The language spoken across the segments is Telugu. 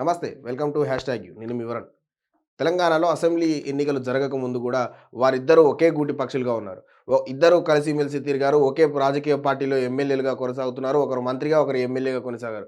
నమస్తే welcome to hash tag U. నేను వివరణ్ తెలంగాణలో అసెంబ్లీ ఎన్నికలు జరగక ముందు కూడా వారిద్దరూ ఒకే గూటి పక్షులుగా ఉన్నారు. ఇద్దరు కలిసిమెలిసి తిరిగారు. ఒకే రాజకీయ పార్టీలో ఎమ్మెల్యేలుగా కొనసాగుతున్నారు. ఒకరు మంత్రిగా ఒకరు ఎమ్మెల్యేగా కొనసాగారు.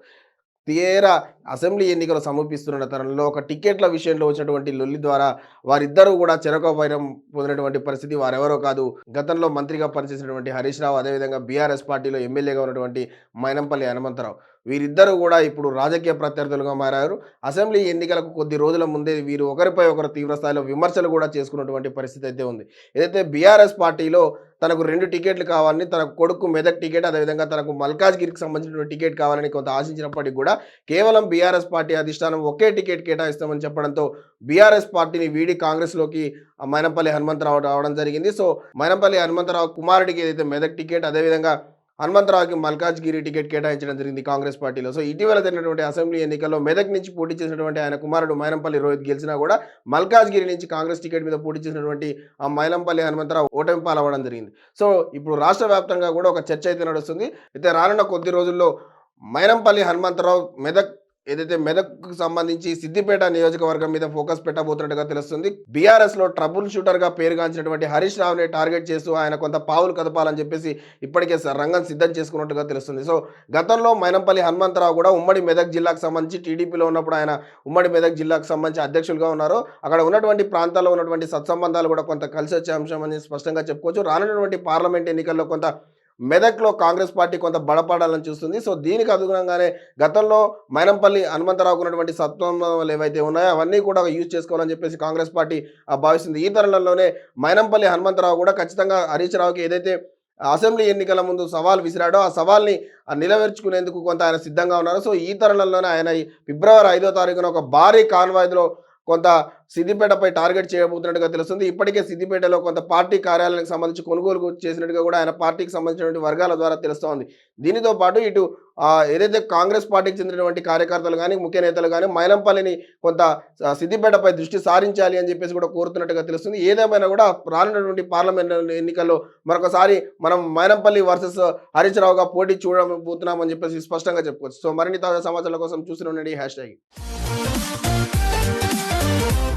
తీరా అసెంబ్లీ ఎన్నికలు సమర్పిస్తున్న తరంలో ఒక టికెట్ల విషయంలో వచ్చినటువంటి లొల్లి ద్వారా వారిద్దరూ కూడా చెరక పొందినటువంటి పరిస్థితి వారెవరో కాదు. గతంలో మంత్రిగా పనిచేసినటువంటి హరీష్ రావు అదేవిధంగా బీఆర్ఎస్ పార్టీలో ఎమ్మెల్యేగా ఉన్నటువంటి మైనంపల్లి హనుమంతరావు. వీరిద్దరూ కూడా ఇప్పుడు రాజకీయ ప్రత్యర్థులుగా మారారు. అసెంబ్లీ ఎన్నికలకు కొద్ది రోజుల ముందే వీరు ఒకరిపై ఒకరు తీవ్రస్థాయిలో విమర్శలు కూడా చేసుకున్నటువంటి పరిస్థితి అయితే ఉంది. ఏదైతే బీఆర్ఎస్ పార్టీలో తనకు రెండు టికెట్లు కావాలని తన కొడుకు మెదక్ టికెట్ అదేవిధంగా తనకు మల్కాజ్గిరికి సంబంధించిన టికెట్ కావాలని కొంత ఆశించినప్పటికీ కూడా కేవలం బీఆర్ఎస్ పార్టీ అధిష్టానం ఒకే టికెట్ కేటాయిస్తామని చెప్పడంతో బీఆర్ఎస్ పార్టీని వీడి కాంగ్రెస్లోకి మైనంపల్లి హనుమంతరావు రావడం జరిగింది. సో మైనంపల్లి హనుమంతరావు కుమారుడికి ఏదైతే మెదక్ టికెట్ అదేవిధంగా హనుమంతరావుకి మల్కాజ్గిరి టికెట్ కేటాయించడం జరిగింది కాంగ్రెస్ పార్టీలో. సో ఇటీవల జరిగినటువంటి అసెంబ్లీ ఎన్నికల్లో మెదక్ నుంచి పోటీ చేసినటువంటి ఆయన కుమారుడు మైనంపల్లి రోహిత్ గెలిచినా కూడా మల్కాజ్గిరి నుంచి కాంగ్రెస్ టికెట్ మీద పోటీ చేసినటువంటి ఆ మైలంపల్లి హనుమంతరావు ఓటమి పాలవడం జరిగింది. సో ఇప్పుడు రాష్ట్ర వ్యాప్తంగా కూడా ఒక చర్చ అయితే నడుస్తుంది. అయితే రానున్న కొద్ది రోజుల్లో మైనంపల్లి హనుమంతరావు మెదక్ ఏదైతే మెదక్కు సంబంధించి సిద్దిపేట నియోజకవర్గం మీద ఫోకస్ పెట్టబోతున్నట్టుగా తెలుస్తుంది బీఆర్ఎస్లో ట్రబుల్ షూటర్గా పేరుగాంచినటువంటి హరీష్ రావుని టార్గెట్ చేస్తూ ఆయన కొంత పావులు కదపాలని చెప్పేసి ఇప్పటికే రంగం సిద్ధం చేసుకున్నట్టుగా తెలుస్తుంది. సో గతంలో మైనంపల్లి హనుమంతరావు కూడా ఉమ్మడి మెదక్ జిల్లాకు సంబంధించి టీడీపీలో ఉన్నప్పుడు ఆయన ఉమ్మడి మెదక్ జిల్లాకు సంబంధించి అధ్యక్షులుగా ఉన్నారు. అక్కడ ఉన్నటువంటి ప్రాంతాల్లో ఉన్నటువంటి సత్సంబంధాలు కూడా కొంత కలిసి వచ్చే అంశం అని స్పష్టంగా చెప్పుకోవచ్చు. రానున్నటువంటి పార్లమెంట్ ఎన్నికల్లో కొంత మెదక్లో కాంగ్రెస్ పార్టీ కొంత బడపడాలని చూస్తుంది. సో దీనికి అనుగుణంగానే గతంలో మైనంపల్లి హనుమంతరావుకు ఉన్నటువంటి సత్వంలో ఏవైతే ఉన్నాయో అవన్నీ కూడా యూజ్ చేసుకోవాలని చెప్పేసి కాంగ్రెస్ పార్టీ ఆ, భావిస్తుంది. ఈ తరుణంలోనే మైనంపల్లి హనుమంతరావు కూడా ఖచ్చితంగా హరీష్ రావుకి ఏదైతే అసెంబ్లీ ఎన్నికల ముందు సవాల్ విసిరాడో ఆ సవాల్ని నిలవేర్చుకునేందుకు కొంత ఆయన సిద్ధంగా ఉన్నారు. సో ఈ తరుణంలోనే ఆయన ఫిబ్రవరి ఐదో తారీఖున ఒక భారీ కాన్వాయ్లో కొంత సిద్దిపేటపై టార్గెట్ చేయబోతున్నట్టుగా తెలుస్తుంది. ఇప్పటికే సిద్దిపేటలో కొంత పార్టీ కార్యాలయానికి సంబంధించి కొనుగోలు చేసినట్టుగా కూడా ఆయన పార్టీకి సంబంధించినటువంటి వర్గాల ద్వారా తెలుస్తోంది. దీనితో పాటు ఇటు ఏదైతే కాంగ్రెస్ పార్టీకి చెందినటువంటి కార్యకర్తలు కానీ ముఖ్య నేతలు కానీ మైనంపల్లిని కొంత సిద్దిపేటపై దృష్టి సారించాలి అని చెప్పేసి కూడా కోరుతున్నట్టుగా తెలుస్తుంది. ఏదేమైనా కూడా రానున్నటువంటి పార్లమెంట్ ఎన్నికల్లో మరొకసారి మనం మైనంపల్లి వర్సెస్ హరీష్ రావుగా పోటీ చూడబోతున్నామని చెప్పేసి స్పష్టంగా చెప్పుకోవచ్చు. సో మరిన్ని తాజా సమాచారాల కోసం చూస్తూనే ఉండండి. Hash tag. なんだ?